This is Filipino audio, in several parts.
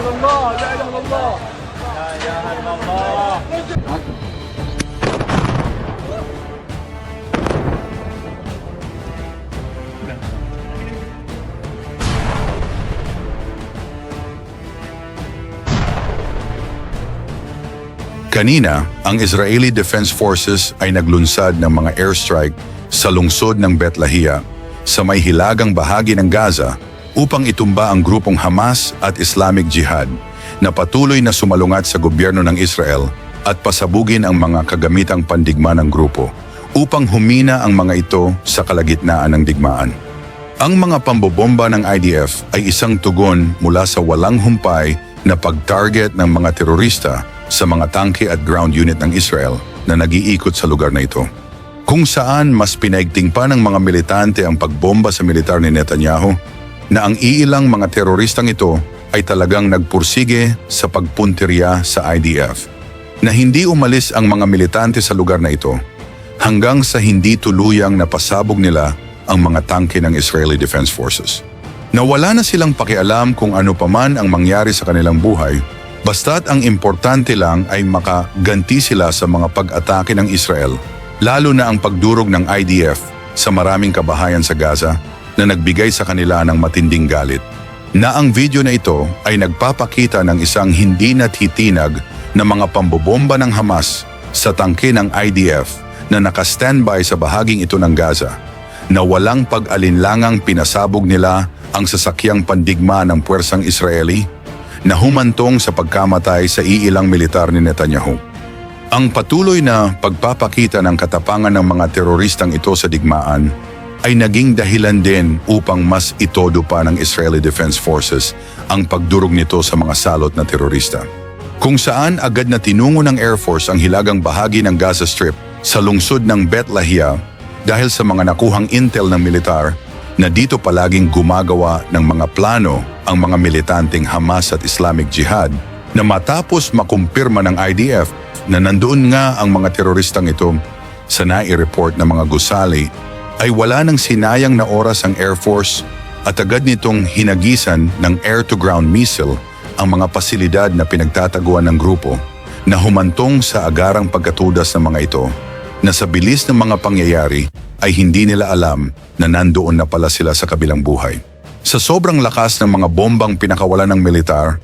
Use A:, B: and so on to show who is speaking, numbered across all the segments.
A: illallah, la ilaha illallah. La ilaha illallah.
B: Kanina, ang Israeli Defense Forces ay naglunsad ng mga airstrike sa lungsod ng Bethlehem sa may hilagang bahagi ng Gaza upang itumba ang grupong Hamas at Islamic Jihad na patuloy na sumalungat sa gobyerno ng Israel at pasabugin ang mga kagamitang pandigma ng grupo upang humina ang mga ito sa kalagitnaan ng digmaan. Ang mga pambobomba ng IDF ay isang tugon mula sa walang humpay na pag-target ng mga terorista sa mga tangke at ground unit ng Israel na nag-iikot sa lugar na ito. Kung saan mas pinaigting pa ng mga militante ang pagbomba sa militar ni Netanyahu na ang iilang mga teroristang ito ay talagang nagpursige sa pagpuntirya sa IDF na hindi umalis ang mga militante sa lugar na ito hanggang sa hindi tuluyang napasabog nila ang mga tangke ng Israeli Defense Forces. Nawala na silang pakialam kung ano paman ang mangyari sa kanilang buhay, basta't ang importante lang ay makaganti sila sa mga pag-atake ng Israel, lalo na ang pagdurog ng IDF sa maraming kabahayan sa Gaza na nagbigay sa kanila ng matinding galit. Na ang video na ito ay nagpapakita ng isang hindi natitinag na mga pambobomba ng Hamas sa tangke ng IDF na naka-standby sa bahaging ito ng Gaza na walang pag-alinlangang pinasabog nila ang sasakyang pandigma ng puwersang Israeli na humantong sa pagkamatay sa iilang militar ni Netanyahu. Ang patuloy na pagpapakita ng katapangan ng mga teroristang ito sa digmaan ay naging dahilan din upang mas itodo pa ng Israeli Defense Forces ang pagdurog nito sa mga salot na terorista. Kung saan agad na tinungo ng Air Force ang hilagang bahagi ng Gaza Strip sa lungsod ng Bethlehem dahil sa mga nakuhang intel ng militar na dito palaging gumagawa ng mga plano ang mga militanteng Hamas at Islamic Jihad na matapos makumpirma ng IDF na nandoon nga ang mga teroristang ito sa nai-report ng mga gusali ay wala nang sinayang na oras ang Air Force at agad nitong hinagisan ng air-to-ground missile ang mga pasilidad na pinagtataguan ng grupo na humantong sa agarang pagkatudas ng mga ito na sa bilis ng mga pangyayari ay hindi nila alam na nandoon na pala sila sa kabilang buhay. Sa sobrang lakas ng mga bombang pinakawalan ng militar,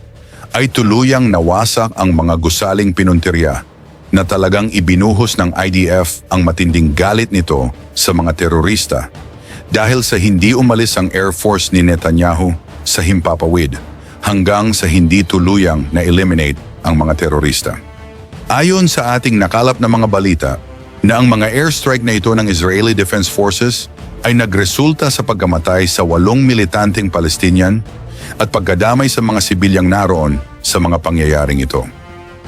B: ay tuluyang nawasak ang mga gusaling pinuntirya na talagang ibinuhos ng IDF ang matinding galit nito sa mga terorista dahil sa hindi umalis ang Air Force ni Netanyahu sa himpapawid hanggang sa hindi tuluyang na-eliminate ang mga terorista. Ayon sa ating nakalap na mga balita, na ang mga airstrike na ito ng Israeli Defense Forces ay nagresulta sa pagkamatay sa walong militanteng Palestinian at pagkadamay sa mga sibilyang naroon sa mga pangyayaring ito.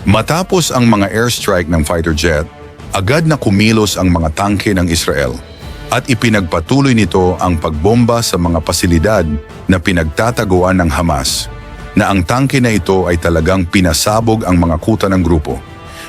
B: Matapos ang mga airstrike ng fighter jet, agad na kumilos ang mga tangke ng Israel at ipinagpatuloy nito ang pagbomba sa mga pasilidad na pinagtataguan ng Hamas na ang tangke na ito ay talagang pinasabog ang mga kuta ng grupo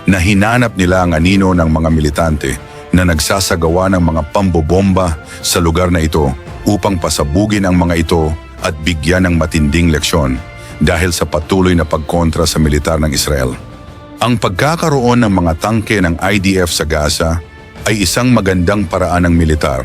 B: na hinanap nila ang anino ng mga militante na nagsasagawa ng mga pambobomba sa lugar na ito upang pasabugin ang mga ito at bigyan ng matinding leksyon dahil sa patuloy na pagkontra sa militar ng Israel. Ang pagkakaroon ng mga tangke ng IDF sa Gaza ay isang magandang paraan ng militar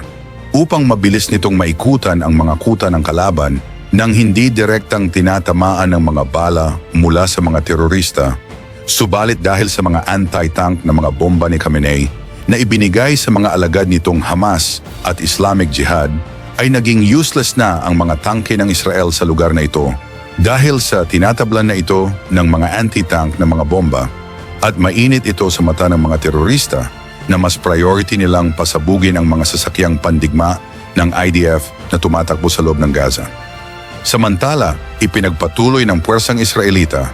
B: upang mabilis nitong maikutan ang mga kuta ng kalaban nang hindi direktang tinatamaan ng mga bala mula sa mga terorista. Subalit dahil sa mga anti-tank na mga bomba ni Khamenei na ibinigay sa mga alagad nitong Hamas at Islamic Jihad, ay naging useless na ang mga tangke ng Israel sa lugar na ito dahil sa tinatablan na ito ng mga anti-tank na mga bomba at mainit ito sa mata ng mga terorista na mas priority nilang pasabugin ang mga sasakyang pandigma ng IDF na tumatakbo sa loob ng Gaza. Samantala, ipinagpatuloy ng puwersang Israelita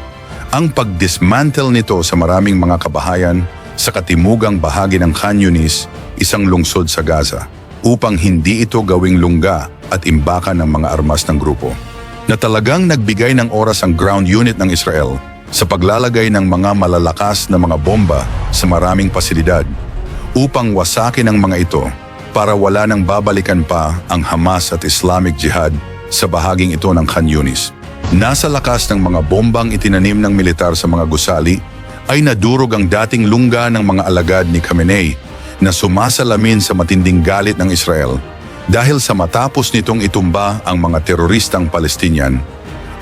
B: ang pagdismantle nito sa maraming mga kabahayan sa katimugang bahagi ng Khan Yunis, isang lungsod sa Gaza, upang hindi ito gawing lungga at imbakan ng mga armas ng grupo. Na talagang nagbigay ng oras ang ground unit ng Israel sa paglalagay ng mga malalakas na mga bomba sa maraming pasilidad upang wasakin ang mga ito para wala nang babalikan pa ang Hamas at Islamic Jihad sa bahaging ito ng Khan Yunis. Nasa lakas ng mga bombang itinanim ng militar sa mga gusali, ay nadurog ang dating lungga ng mga alagad ni Khamenei na sumasalamin sa matinding galit ng Israel dahil sa matapos nitong itumba ang mga teroristang Palestinian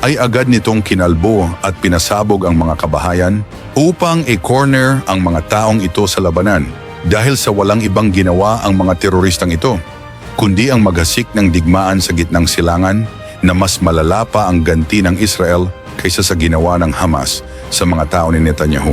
B: ay agad nitong kinalbo at pinasabog ang mga kabahayan upang i-corner ang mga taong ito sa labanan dahil sa walang ibang ginawa ang mga teroristang ito kundi ang maghasik ng digmaan sa gitnang silangan na mas malala pa ang ganti ng Israel kaysa sa ginawa ng Hamas sa mga tao ni Netanyahu.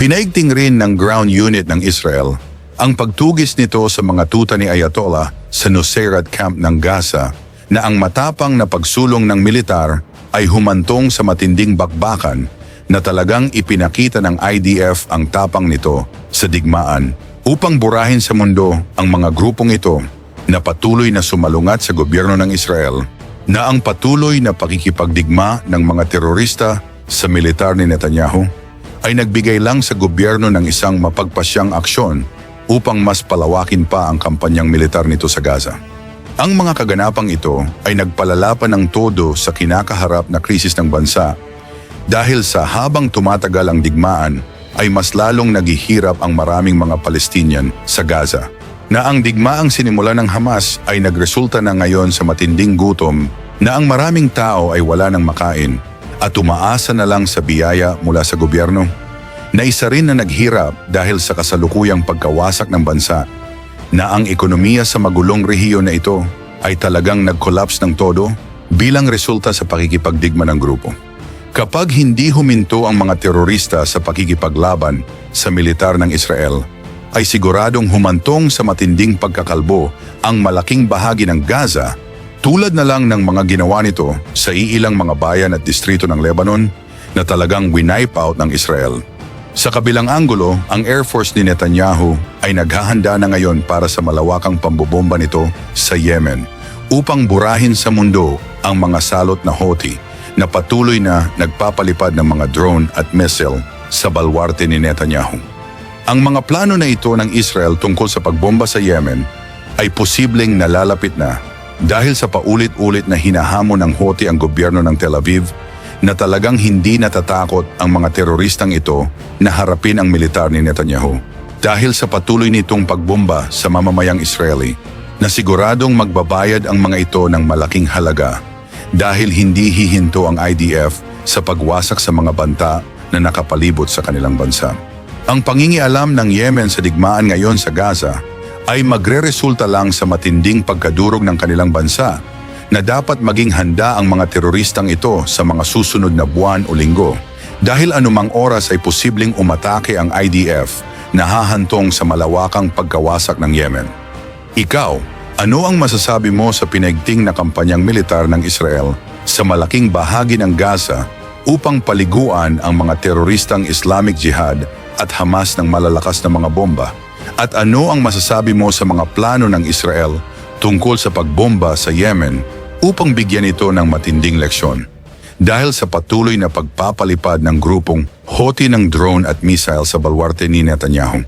B: Pinaigting rin ng ground unit ng Israel ang pagtugis nito sa mga tuta ni Ayatollah sa Nusayrat camp ng Gaza na ang matapang na pagsulong ng militar ay humantong sa matinding bakbakan na talagang ipinakita ng IDF ang tapang nito sa digmaan upang burahin sa mundo ang mga grupong ito na patuloy na sumalungat sa gobyerno ng Israel na ang patuloy na pakikipagdigma ng mga terorista sa militar ni Netanyahu ay nagbigay lang sa gobyerno ng isang mapagpasyang aksyon upang mas palawakin pa ang kampanyang militar nito sa Gaza. Ang mga kaganapang ito ay nagpalala pa ng todo sa kinakaharap na krisis ng bansa. Dahil sa habang tumatagal ang digmaan ay mas lalong naghihirap ang maraming mga Palestinian sa Gaza. Na ang digmaang sinimula ng Hamas ay nagresulta na ngayon sa matinding gutom na ang maraming tao ay wala ng makain at umaasa na lang sa biyaya mula sa gobyerno. Na isa rin na naghirap dahil sa kasalukuyang pagkawasak ng bansa na ang ekonomiya sa magulong rehiyon na ito ay talagang nag-collapse ng todo bilang resulta sa pakikipagdigma ng grupo. Kapag hindi huminto ang mga terorista sa pakikipaglaban sa militar ng Israel, ay siguradong humantong sa matinding pagkakalbo ang malaking bahagi ng Gaza tulad na lang ng mga ginawa nito sa iilang mga bayan at distrito ng Lebanon na talagang winipe out ng Israel. Sa kabilang anggulo, ang Air Force ni Netanyahu ay naghahanda na ngayon para sa malawakang pambobomba nito sa Yemen upang burahin sa mundo ang mga salot na Houthi na patuloy na nagpapalipad ng mga drone at missile sa balwarte ni Netanyahu. Ang mga plano na ito ng Israel tungkol sa pagbomba sa Yemen ay posibleng nalalapit na dahil sa paulit-ulit na hinahamon ng Houthi ang gobyerno ng Tel Aviv na talagang hindi natatakot ang mga teroristang ito na harapin ang militar ni Netanyahu dahil sa patuloy nitong pagbomba sa mamamayang Israeli na siguradong magbabayad ang mga ito ng malaking halaga dahil hindi hihinto ang IDF sa pagwasak sa mga banta na nakapalibot sa kanilang bansa. Ang pangingialam ng Yemen sa digmaan ngayon sa Gaza ay magreresulta lang sa matinding pagkadurog ng kanilang bansa na dapat maging handa ang mga teroristang ito sa mga susunod na buwan o linggo dahil anumang oras ay posibleng umatake ang IDF na hahantong sa malawakang pagkawasak ng Yemen. Ikaw, ano ang masasabi mo sa pinaigting na kampanyang militar ng Israel sa malaking bahagi ng Gaza upang paliguan ang mga teroristang Islamic Jihad at Hamas ng malalakas na mga bomba? At ano ang masasabi mo sa mga plano ng Israel tungkol sa pagbomba sa Yemen upang bigyan ito ng matinding leksyon? Dahil sa patuloy na pagpapalipad ng grupong hoti ng drone at missile sa balwarte ni Netanyahu.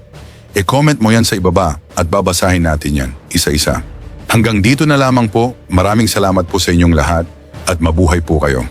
B: E-comment mo yan sa ibaba at babasahin natin yan, isa-isa. Hanggang dito na lamang po, maraming salamat po sa inyong lahat at mabuhay po kayo.